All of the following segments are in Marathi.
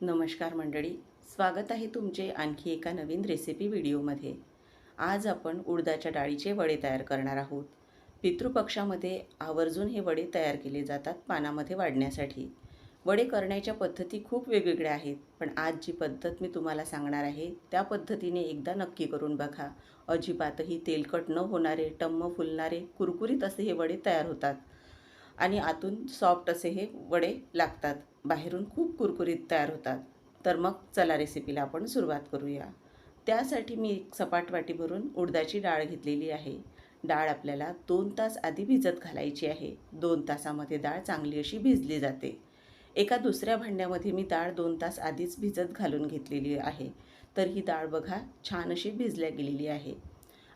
नमस्कार मंडळी स्वागत आहे तुमचे आणखी एका नवीन रेसिपी व्हिडिओमध्ये आज आपण उडदाच्या डाळीचे वडे तयार करणार आहोत. पितृपक्षामध्ये आवर्जून हे वडे तयार केले जातात पानामध्ये वाढण्यासाठी. वडे करण्याच्या पद्धती खूप वेगवेगळ्या आहेत पण आज जी पद्धत मी तुम्हाला सांगणार आहे त्या पद्धतीने एकदा नक्की करून बघा. अजिबातही तेलकट न होणारे टम्म फुलणारे कुरकुरीत असे हे वडे तयार होतात. आणि आतून सॉफ्ट असे हे वडे लागतात. बाहेरून खूप कुरकुरीत तयार होतात. तर मग चला रेसिपीला आपण सुरुवात करूया. त्यासाठी मी एक सपाट वाटी भरून उडदाची डाळ घेतलेली आहे. डाळ आपल्याला दोन तास आधी भिजत घालायची आहे. दोन तासामध्ये डाळ चांगली अशी भिजली जाते. एका दुसऱ्या भांड्यामध्ये मी डाळ दोन तास आधीच भिजत घालून घेतलेली आहे. तर ही डाळ बघा छान अशी भिजल्या गेलेली आहे.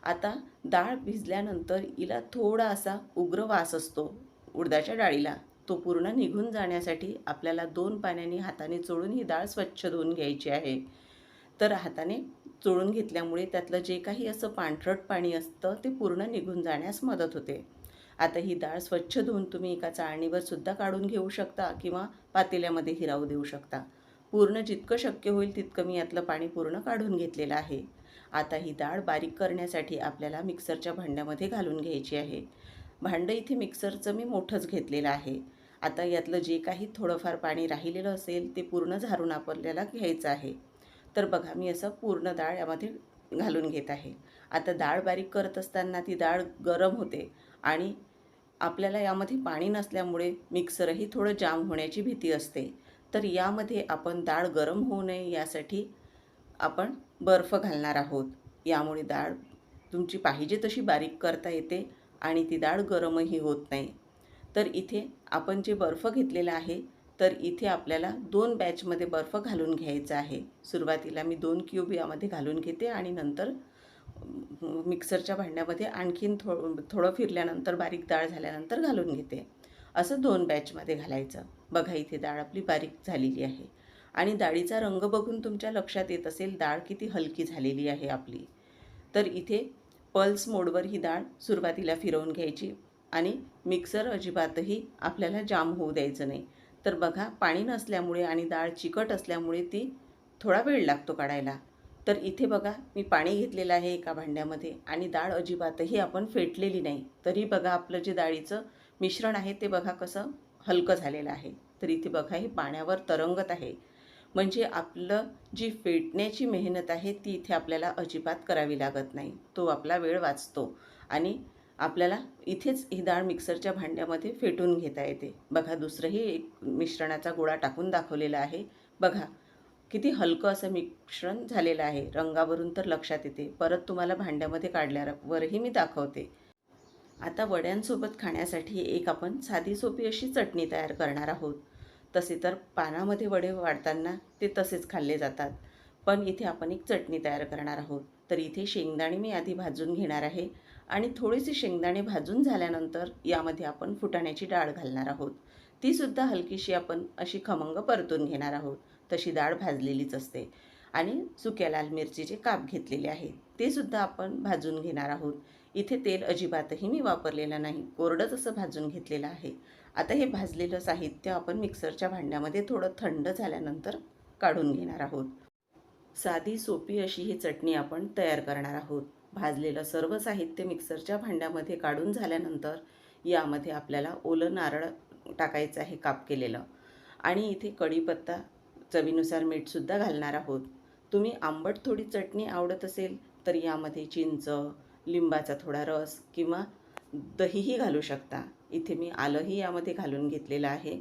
आता डाळ भिजल्यानंतर हिला थोडा असा उग्र वास असतो उडदाच्या डाळीला. तो पूर्ण निघून जाण्यासाठी आपल्याला दोन पाण्याने हाताने चोळून ही डाळ स्वच्छ धुवून घ्यायची आहे. तर हाताने चोळून घेतल्यामुळे त्यातलं जे काही असं पांढरट पाणी असतं ते पूर्ण निघून जाण्यास मदत होते. आता ही डाळ स्वच्छ धुवून तुम्ही एका चाळणीवर सुद्धा काढून घेऊ शकता किंवा पातेल्यामध्ये हिरावू देऊ शकता. पूर्ण जितकं शक्य होईल तितकं मी यातलं पाणी पूर्ण काढून घेतलेलं आहे. आता ही डाळ बारीक करण्यासाठी आपल्याला मिक्सरच्या भांड्यामध्ये घालून घ्यायची आहे. भांडं इथे मिक्सरचं मी मोठंच घेतलेलं आहे. आता यातलं जे काही थोडंफार पाणी राहिलेलं असेल ते पूर्ण झारून आपल्याला घ्यायचं आहे. तर बघा मी असं पूर्ण डाळ यामध्ये घालून घेत आहे. आता डाळ बारीक करत असताना ती डाळ गरम होते आणि आपल्याला यामध्ये पाणी नसल्यामुळे मिक्सरही थोडं जाम होण्याची भीती असते. तर यामध्ये आपण डाळ गरम होऊ नये यासाठी आपण बर्फ घालणार आहोत. यामुळे डाळ तुमची पाहिजे तशी बारीक करता येते आणि ती डाळ गरमही होत नाही. तर इथे आपण जे बर्फ घेतलेला आहे तर इथे आपल्याला दोन बॅचमध्ये बर्फ घालून घ्यायचा आहे. सुरुवातीला मी दोन क्यूब यामध्ये घालून घेते आणि नंतर मिक्सरच्या भांड्यामध्ये आणखीन थो थोडं फिरल्यानंतर बारीक डाळ झाल्यानंतर घालून घेते. असं दोन बॅचमध्ये घालायचं. बघा इथे डाळ आपली बारीक झालेली आहे. आणि डाळीचा रंग बघून तुमच्या लक्षात येत असेल डाळ किती हलकी झालेली आहे आपली. तर इथे पल्स मोडवर ही डाळ सुरुवातीला फिरवून घ्यायची. आणि मिक्सर अजिबातही आपल्याला जाम होऊ द्यायचं नाही. तर बघा पाणी नसल्यामुळे आणि डाळ चिकट असल्यामुळे ती थोडा वेळ लागतो काढायला. तर इथे बघा मी पाणी घेतलेलं आहे एका भांड्यामध्ये आणि डाळ अजिबातही आपण फेटलेली नाही. तरी बघा आपलं जे डाळीचं मिश्रण आहे ते बघा कसं हलकं झालेलं आहे. तर इथे बघा हे पाण्यावर तरंगत आहे. म्हणजे आपलं जी फेटण्याची मेहनत आहे ती इथे आपल्याला अजिबात करावी लागत नाही. तो आपला वेळ वाचतो. आणि आपल्याला इथेच ही डाळ मिक्सरच्या भांड्यामध्ये फेटून घेता येते. बघा दुसरंही एक मिश्रणाचा गोळा टाकून दाखवलेला आहे. बघा किती हलकं असं मिश्रण झालेलं आहे. रंगावरून तर लक्षात येते. परत तुम्हाला भांड्यामध्ये काढल्यावरही मी दाखवते. आता वड्यांसोबत खाण्यासाठी एक आपण साधी सोपी अशी चटणी तयार करणार आहोत. तसे तर पानामध्ये वडे वाढताना ते तसेच खाल्ले जातात. पण इथे आपण एक चटणी तयार करणार आहोत. तर इथे शेंगदाणे मी आधी भाजून घेणार आहे आणि थोडीशी शेंगदाणे भाजून झाल्यानंतर यामध्ये आपण फुटाण्याची डाळ घालणार आहोत. तीसुद्धा हलकीशी आपण अशी खमंग परतून घेणार आहोत. तशी डाळ भाजलेलीच असते. आणि सुक्या लाल मिरचीचे काप घेतलेले आहेत. ते सुद्धा आपण भाजून घेणार आहोत. इथे तेल अजिबातही मी वापरलेलं नाही. कोरडंच असं भाजून घेतलेलं आहे. आता हे भाजलेलं साहित्य आपण मिक्सरच्या भांड्यामध्ये थोडं थंड झाल्यानंतर काढून घेणार आहोत. साधी सोपी अशी ही चटणी आपण तयार करणार आहोत. भाजलेलं सर्व साहित्य मिक्सरच्या भांड्यामध्ये काढून झाल्यानंतर यामध्ये आपल्याला ओलं नारळ टाकायचं आहे काप केलेलं. आणि इथे कढीपत्ता चवीनुसार मीठसुद्धा घालणार आहोत. तुम्ही आंबट थोडी चटणी आवडत असेल तर यामध्ये चिंच लिंबाचा थोडा रस किंवा दहीही घालू शकता. इथे मी आलंही यामध्ये घालून घेतलेलं आहे.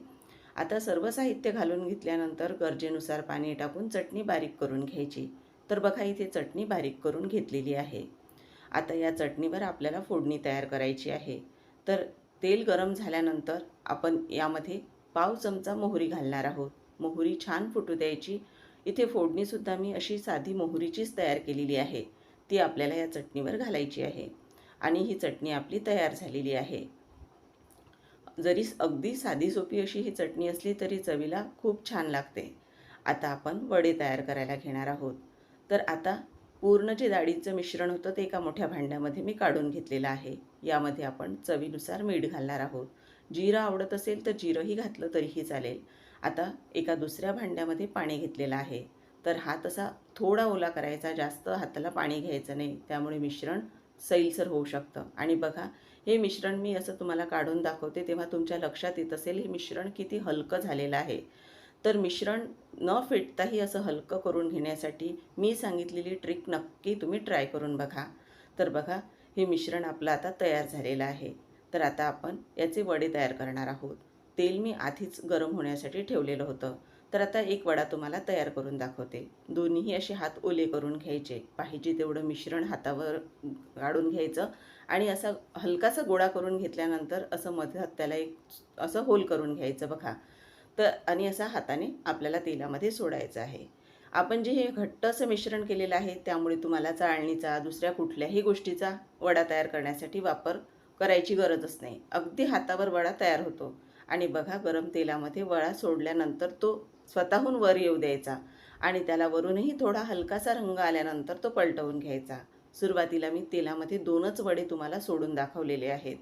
आता सर्व साहित्य घालून घेतल्यानंतर गरजेनुसार पाणी टाकून चटणी बारीक करून घ्यायची. तर बघा इथे चटणी बारीक करून घेतलेली आहे. आता या चटणीवर आपल्याला फोडणी तयार करायची आहे. तर तेल गरम झाल्यानंतर आपण यामध्ये पाव चमचा मोहरी घालणार आहोत. मोहरी छान फुटू द्यायची. इथे फोडणीसुद्धा मी अशी साधी मोहरीचीच तयार केलेली आहे. ती आपल्याला या चटणीवर घालायची आहे. आणि ही चटणी आपली तयार झालेली आहे. जरी अगदी साधी सोपी अशी ही चटणी असली तरी चवीला खूप छान लागते. आता आपण वडे तयार करायला घेणार आहोत. तर आता पूर्ण जे डाळीचं मिश्रण होतं ते एका मोठ्या भांड्यामध्ये मी काढून घेतलेलं आहे. यामध्ये आपण चवीनुसार मीठ घालणार आहोत. जिरं आवडत असेल तर जिरंही घातलं तरीही चालेल. आता एका दुसऱ्या भांड्यामध्ये पाणी घेतलेलं आहे. तर हा तसा थोडा ओला करायचा जास्त हाताला पाणी घ्यायचं नाही. त्यामुळे मिश्रण सैलसर होऊ शकतं. आणि बघा हे मिश्रण मी असं तुम्हाला काढून दाखवते तेव्हा तुमच्या लक्षात येत असेल हे मिश्रण किती हलकं झालेलं आहे. तर मिश्रण न फेटताही असं हलकं करून घेण्यासाठी मी सांगितलेली ट्रिक नक्की तुम्ही ट्राय करून बघा. तर बघा हे मिश्रण आपलं आता तयार झालेलं आहे. तर आता आपण याचे वडे तयार करणार आहोत. तेल मी आधीच गरम होण्यासाठी ठेवलेलं होतं. तर आता एक वडा तुम्हाला तयार करून दाखवते. दोन्हीही असे हात ओले करून घ्यायचे. पाहिजे तेवढं मिश्रण हातावर काढून घ्यायचं आणि असा हलकासा गोळा करून घेतल्यानंतर असं मध्यात त्याला एक असं होल करून घ्यायचं बघा. तर आणि असा हाताने आपल्याला तेलामध्ये सोडायचं आहे. आपण जे हे घट्ट असं मिश्रण केलेलं आहे त्यामुळे तुम्हाला चाळणीचा दुसऱ्या कुठल्याही गोष्टीचा वडा तयार करण्यासाठी वापर करायची गरजच नाही. अगदी हातावर वडा तयार होतो. आणि बघा गरम तेलामध्ये वडा सोडल्यानंतर तो स्वतःहून वर येऊ द्यायचा. आणि त्याला वरूनही थोडा हलकासा रंग आल्यानंतर तो पलटवून घ्यायचा. सुरुवातीला मी तेलामध्ये दोनच वडे तुम्हाला सोडून दाखवलेले आहेत.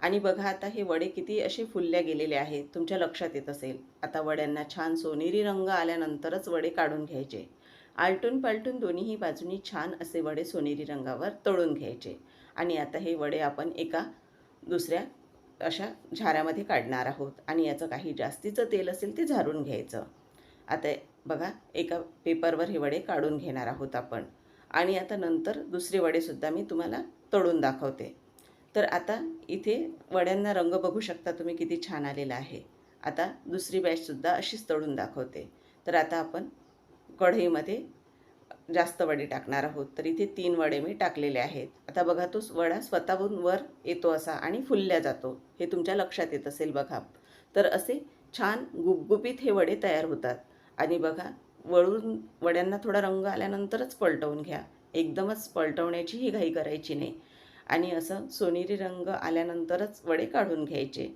आणि बघा आता हे वडे किती असे फुलल्या गेलेले आहेत. तुमच्या लक्षात येत असेल. आता वड्यांना छान सोनेरी रंग आल्यानंतरच वडे काढून घ्यायचे. आलटून पालटून दोन्हीही बाजूनी छान असे वडे सोनेरी रंगावर तळून घ्यायचे. आणि आता हे वडे आपण एका दुसऱ्या अशा झाऱ्यामध्ये काढणार आहोत. आणि याचं काही जास्तीचं तेल असेल ते झारून घ्यायचं. आता बघा एका पेपरवर हे वडे काढून घेणार आहोत आपण. आणि आता नंतर दुसरे वडेसुद्धा मी तुम्हाला तळून दाखवते. तर आता इथे वड्यांना रंग बघू शकता तुम्ही किती छान आलेला आहे. आता दुसरी बॅचसुद्धा अशीच तळून दाखवते. तर आता आपण कढईमध्ये जास्त वडे टाकणार आहोत. तर इथे तीन वडे मी टाकलेले आहेत. आता बघा तो वडा स्वतःहून वर येतो असा आणि फुलल्या जातो. हे तुमच्या लक्षात येत असेल बघा. तर असे छान गुपगुपीत हे वडे तयार होतात. आणि बघा वळून वड्यांना थोडा रंग आल्यानंतरच पलटवून घ्या. एकदमच पलटवण्याचीही घाई करायची नाही. आणि असं सोनेरी रंग आल्यानंतरच वडे काढून घ्यायचे.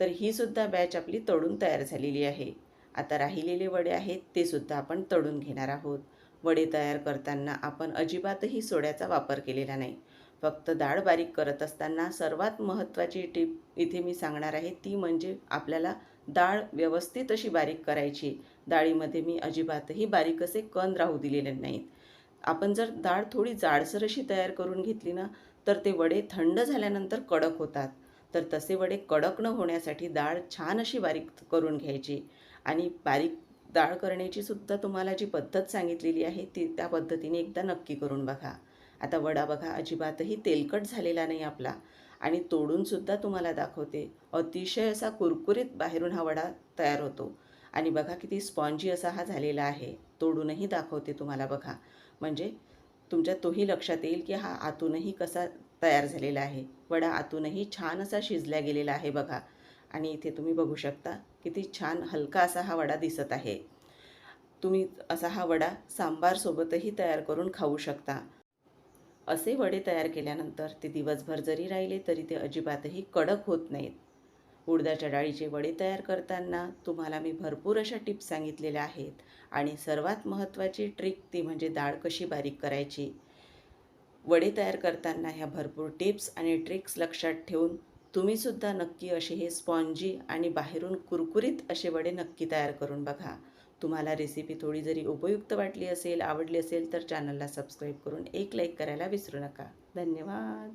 तर ही सुद्धा बॅच आपली तळून तयार झालेली आहे. आता राहिलेले वडे आहेत ते सुद्धा आपण तळून घेणार आहोत. वडे तयार करताना आपण अजिबातही सोड्याचा वापर केलेला नाही. फक्त डाळ बारीक करत असताना सर्वात महत्त्वाची टीप इथे मी सांगणार आहे ती म्हणजे आपल्याला डाळ व्यवस्थित अशी बारीक करायची. डाळीमध्ये मी अजिबातही बारीक असे कण राहू दिलेले नाहीत. आपण जर डाळ थोडी जाडसर अशी तयार करून घेतली ना तर ते वडे थंड झाल्यानंतर कडक होतात. तर तसे वडे कडक न होण्यासाठी डाळ छान अशी बारीक करून घ्यायची. आणि बारीक डाळ करण्याची सुद्धा तुम्हाला जी पद्धत सांगितलेली आहे ती त्या पद्धतीने एकदा नक्की करून बघा. आता वडा बघा अजिबातही तेलकट झालेला नाही आपला आणि तोडूनसुद्धा तुम्हाला दाखवते. अतिशय असा कुरकुरीत बाहेरून हा वडा तयार होतो. आणि बघा किती स्पॉन्जी असा हा झालेला आहे. तोडूनही दाखवते तुम्हाला बघा. म्हणजे तुमच्या तोही लक्षात येईल की हा आतूनही कसा तयार झालेला आहे. वडा आतूनही छान असा शिजल्या गेलेला आहे बघा. आणि इथे तुम्ही बघू शकता किती छान हलका असा हा वडा दिसत आहे. तुम्ही असा हा वडा सांबारसोबतही तयार करून खाऊ शकता. असे वडे तयार केल्यानंतर ते दिवसभर जरी राहिले तरी ते अजिबातही कडक होत नाहीत. उडदाच्या डाळीचे वडे तयार करताना तुम्हाला मी भरपूर अशा टिप्स सांगितलेल्या आहेत आणि सर्वात महत्त्वाची ट्रिक ती म्हणजे डाळ कशी बारीक करायची. वडे तयार करताना ह्या भरपूर टिप्स आणि ट्रिक्स लक्षात ठेवून तुम्हीसुद्धा नक्की असे हे स्पॉन्जी आणि बाहेरून कुरकुरीत असे वडे नक्की तयार करून बघा. तुम्हाला रेसिपी थोडी जरी उपयुक्त वाटली असेल आवडली असेल तर चॅनलला सबस्क्राईब करून एक लाईक करायला विसरू नका. धन्यवाद.